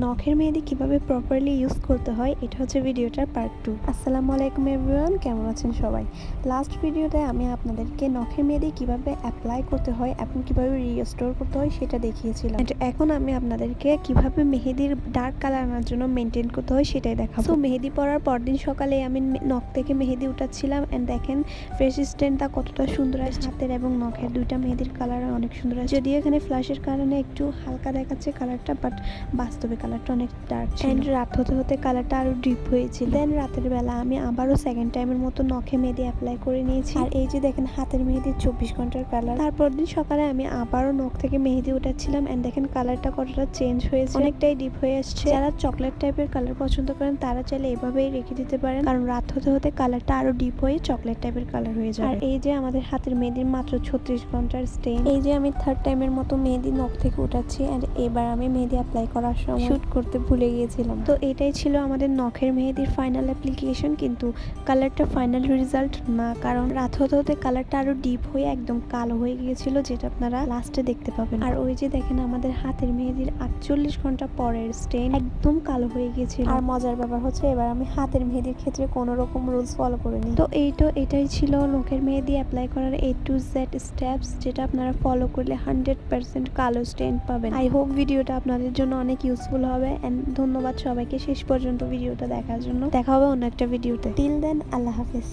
নখের মেহেদি কীভাবে properly use করতে হয়, এটা হচ্ছে ভিডিওটার পার্ট টু আসসালামু আলাইকুম এভরিওয়ান কেমন আছেন সবাই? লাস্ট ভিডিওতে আমি আপনাদেরকে নখের মেহেদি কীভাবে অ্যাপ্লাই করতে হয় এবং কীভাবে রিস্টোর করতে হয় সেটা দেখিয়েছিলাম। এখন আমি আপনাদেরকে কীভাবে মেহেদির ডার্ক কালার আনার জন্য মেনটেন করতে হয় সেটাই দেখাবো। তো মেহেদি পরার পরদিন সকালে আমি নখ থেকে মেহেদি উঠাচ্ছিলাম এন্ড দেখেন ফেস স্ট্যান্ডটা কতটা সুন্দর আসছে। হাতের এবং নখের দুইটা মেহেদির কালার অনেক সুন্দর আছে যদিও এখানে ফ্ল্যাশের কারণে একটু হালকা দেখাচ্ছে কালারটা বাট বাস্তবে কালারটা অনেক ডার্ক এন্ড রাত হতে হতে কালারটা আরও ডিপ হয়েছিল। দেন রাতের বেলা আমি আবারও সেকেন্ড টাইমের মতো নখে মেহেদি অ্যাপ্লাই করে নিয়েছি। আর এই যে দেখেন হাতের মেহেদির চব্বিশ ঘণ্টার কালার তারপর দিন সকালে আমি আবারও নখ থেকে মেহেদি উঠাচ্ছিলাম। এন্ড দেখেন কালারটা কতটা চেঞ্জ হয়েছে। অনেকটাই ডিপ হয়ে আসছে। যারা চকলেট টাইপের কালার পছন্দ করেন তারা চাইলে এভাবেই রেখে দিতে পারেন। কারণ রাত হতে হতে কালারটা আরও ডিপ হয়ে চকলেট টাইপের কালার হয়ে যায় আর এই যে আমাদের হাতের মেহেদির মাত্র ছত্রিশ ঘণ্টার স্টেন এই যে আমি থার্ড টাইমের মতো মেহেদি নখ থেকে উঠাচ্ছি। এন্ড এবার আমি মেহেদি অ্যাপ্লাই করার সময় শুট করতে ভুলে গিয়েছিলাম। তো এটাই ছিল আমাদের নখের মেহেদির ফাইনাল অ্যাপ্লিকেশন কিন্তু কালারটা ফাইনাল রেজাল্ট না কারণ রাত হতে হতে কালারটা আরও ডিপ হয়ে একদম কালো হয়ে গিয়েছিল যেটা আপনারা লাস্টে দেখতে পাবেন। আর ওই যে দেখেন আমাদের হাতের মেহেদির আটচল্লিশ ঘণ্টা পরের স্টেন একদম কালো হয়ে গিয়েছিল। আর মজার ব্যাপার হচ্ছে এবার আমি হাতের মেহেদির ক্ষেত্রে কোনো রকম রুলস ফলো করিনি। তো এই তো এটাই ছিল নখের মেহেদি অ্যাপ্লাই করার এ টু জেড স্টেপস যেটা আপনারা ফলো করলে হান্ড্রেড পার্সেন্ট কালো স্টেন পাবেন। আই হোপ ভিডিওটা আপনাদের জন্য অনেক ইউজফুল হবে এন্ড ধন্যবাদ সবাইকে। শেষ পর্যন্ত ভিডিওটা দেখার জন্য। দেখা হবে অন্য একটা ভিডিওতে। টিল দেন আল্লাহ হাফিজ।